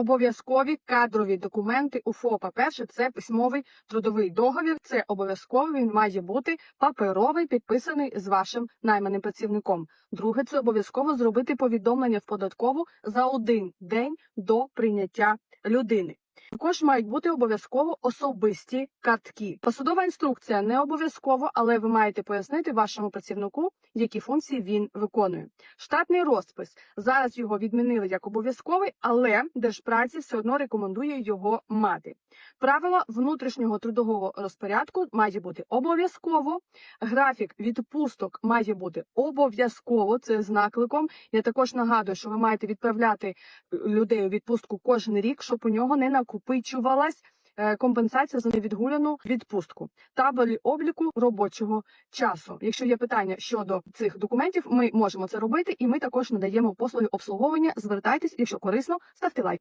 Обов'язкові кадрові документи у ФОПа. Перше це письмовий трудовий договір. Це обов'язково він має бути паперовий, підписаний з вашим найманим працівником. Друге, це обов'язково зробити повідомлення в податкову за один день до прийняття людини. Також мають бути обов'язково особисті картки. Посадова інструкція не обов'язково, але ви маєте пояснити вашому працівнику, які функції він виконує. Штатний розпис зараз його відмінили як обов'язковий, але Держпраці все одно рекомендує його мати. Правила внутрішнього трудового розпорядку має бути обов'язково. Графік відпусток має бути обов'язково. Це з накликом. Я також нагадую, що ви маєте відправляти е, людей у відпустку кожен рік, щоб у нього не накопичувалась е, компенсація за невідгуляну відпустку. Табелі обліку робочого часу. Якщо є питання щодо цих документів, ми можемо це робити, і ми також надаємо послуги обслуговування. Звертайтесь, якщо корисно, ставте лайк.